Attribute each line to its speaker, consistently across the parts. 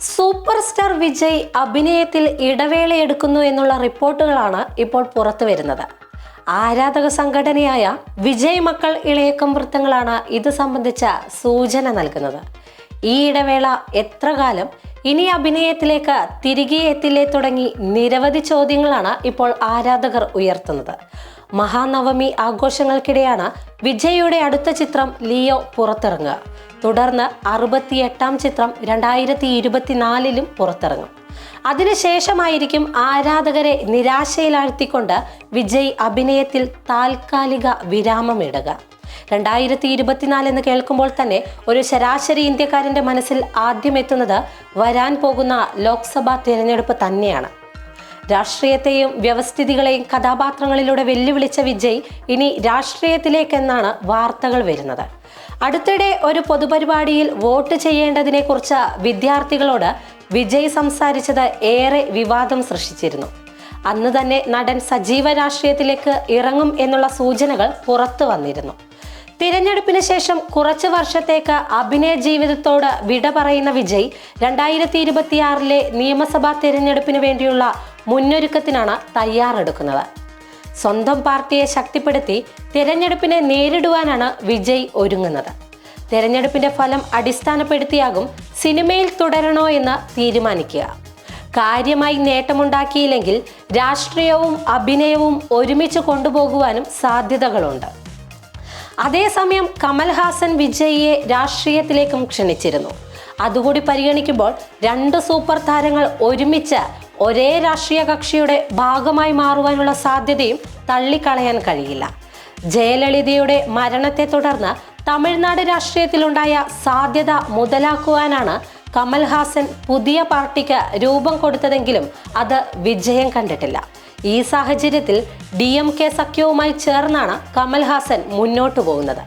Speaker 1: Super star Vijay അഭിനയത്തിൽ ഇടവേള എടുക്കുന്നു എന്നുള്ള റിപ്പോർട്ടുകളാണ് ഇപ്പോൾ പുറത്തു വരുന്നത്. ആരാധക സംഘടനയായ വിജയ് മക്കൾ ഇളയക്കം വൃത്തങ്ങളാണ് ഇത് സംബന്ധിച്ച സൂചന നൽകുന്നത്. ഈ ഇടവേള എത്ര കാലം ഇനി അഭിനയത്തിലേക്ക് തിരികെ എത്തില്ലേ തുടങ്ങി നിരവധി ചോദ്യങ്ങളാണ് ഇപ്പോൾ ആരാധകർ ഉയർത്തുന്നത്. മഹാനവമി ആഘോഷങ്ങൾക്കിടെയാണ് വിജയുടെ അടുത്ത ചിത്രം ലിയോ പുറത്തിറങ്ങുക. തുടർന്ന് അറുപത്തിയെട്ടാം ചിത്രം രണ്ടായിരത്തി ഇരുപത്തിനാലിലും പുറത്തിറങ്ങും. അതിനുശേഷമായിരിക്കും ആരാധകരെ നിരാശയിലാഴ്ത്തിക്കൊണ്ട് വിജയ് അഭിനയത്തിൽ താൽക്കാലിക വിരാമമിടുക രണ്ടായിരത്തി ഇരുപത്തിനാല് എന്ന് കേൾക്കുമ്പോൾ തന്നെ ഒരു ശരാശരി ഇന്ത്യക്കാരന്റെ മനസ്സിൽ ആദ്യം എത്തുന്നത് വരാൻ പോകുന്ന ലോക്സഭാ തിരഞ്ഞെടുപ്പ് തന്നെയാണ്. രാഷ്ട്രീയത്തെയും വ്യവസ്ഥിതികളെയും കഥാപാത്രങ്ങളിലൂടെ വെല്ലുവിളിച്ച വിജയ് ഇനി രാഷ്ട്രീയത്തിലേക്കെന്നാണ് വാർത്തകൾ വരുന്നത്. അടുത്തിടെ ഒരു പൊതുപരിപാടിയിൽ വോട്ട് ചെയ്യേണ്ടതിനെക്കുറിച്ച് വിദ്യാർത്ഥികളോട് വിജയ് സംസാരിച്ചത് ഏറെ വിവാദം സൃഷ്ടിച്ചിരുന്നു. അന്ന് തന്നെ നടൻ സജീവ രാഷ്ട്രീയത്തിലേക്ക് ഇറങ്ങും എന്നുള്ള സൂചനകൾ പുറത്തു വന്നിരുന്നു. തിരഞ്ഞെടുപ്പിന് ശേഷം കുറച്ച് വർഷത്തേക്ക് അഭിനയ ജീവിതത്തോട് വിട പറയുന്ന വിജയ് രണ്ടായിരത്തി ഇരുപത്തിയാറിലെ നിയമസഭാ തിരഞ്ഞെടുപ്പിന് വേണ്ടിയുള്ള മുന്നൊരുക്കത്തിനാണ് തയ്യാറെടുക്കുന്നത്. സ്വന്തം പാർട്ടിയെ ശക്തിപ്പെടുത്തി തിരഞ്ഞെടുപ്പിനെ നേരിടുവാനാണ് വിജയ് ഒരുങ്ങുന്നത്. തിരഞ്ഞെടുപ്പിന്റെ ഫലം അടിസ്ഥാനപ്പെടുത്തിയാകും സിനിമയിൽ തുടരണോ എന്ന് തീരുമാനിക്കുക. കാര്യമായി നേട്ടമുണ്ടാക്കിയില്ലെങ്കിൽ രാഷ്ട്രീയവും അഭിനയവും ഒരുമിച്ച് കൊണ്ടുപോകുവാനും സാധ്യതകളുണ്ട്. അതേസമയം കമൽഹാസൻ വിജയിയെ രാഷ്ട്രീയത്തിലേക്കും ക്ഷണിച്ചിരുന്നു. അതുകൂടി പരിഗണിക്കുമ്പോൾ രണ്ട് സൂപ്പർ താരങ്ങൾ ഒരുമിച്ച് ഒരേ രാഷ്ട്രീയ കക്ഷിയുടെ ഭാഗമായി മാറുവാനുള്ള സാധ്യതയും തള്ളിക്കളയാൻ കഴിയില്ല. ജയലളിതയുടെ മരണത്തെ തുടർന്ന് തമിഴ്നാട് രാഷ്ട്രീയത്തിലുണ്ടായ സാധ്യത മുതലാക്കുവാനാണ് കമൽഹാസൻ പുതിയ പാർട്ടിക്ക് രൂപം കൊടുത്തതെങ്കിലും അത് വിജയം കണ്ടിട്ടില്ല. ഈ സാഹചര്യത്തിൽ ഡി എം കെ സഖ്യവുമായി ചേർന്നാണ് കമൽഹാസൻ മുന്നോട്ടു പോകുന്നത്.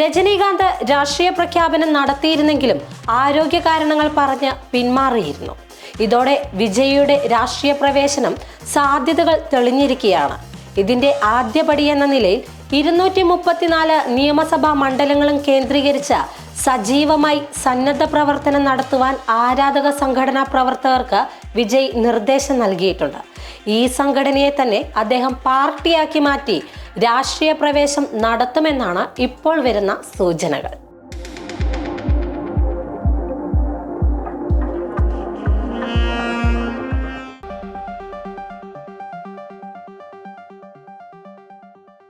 Speaker 1: രജനീകാന്ത് രാഷ്ട്രീയ പ്രഖ്യാപനം നടത്തിയിരുന്നെങ്കിലും ആരോഗ്യ കാരണങ്ങൾ പറഞ്ഞ് പിന്മാറിയിരുന്നു. ഇതോടെ വിജയിയുടെ രാഷ്ട്രീയ പ്രവേശനം സാധ്യതകൾ തെളിഞ്ഞിരിക്കുകയാണ്. ഇതിന്റെ ആദ്യപടി എന്ന നിലയിൽ ഇരുന്നൂറ്റി മുപ്പത്തിനാല് നിയമസഭാ മണ്ഡലങ്ങളും കേന്ദ്രീകരിച്ച് സജീവമായി സന്നദ്ധ പ്രവർത്തനം നടത്തുവാൻ ആരാധക സംഘടനാ പ്രവർത്തകർക്ക് വിജയ് നിർദ്ദേശം നൽകിയിട്ടുണ്ട്. ഈ സംഘടനയെ തന്നെ അദ്ദേഹം പാർട്ടിയാക്കി മാറ്റി രാഷ്ട്രീയ പ്രവേശം നടത്തുമെന്നാണ് ഇപ്പോൾ വരുന്ന സൂചനകൾ.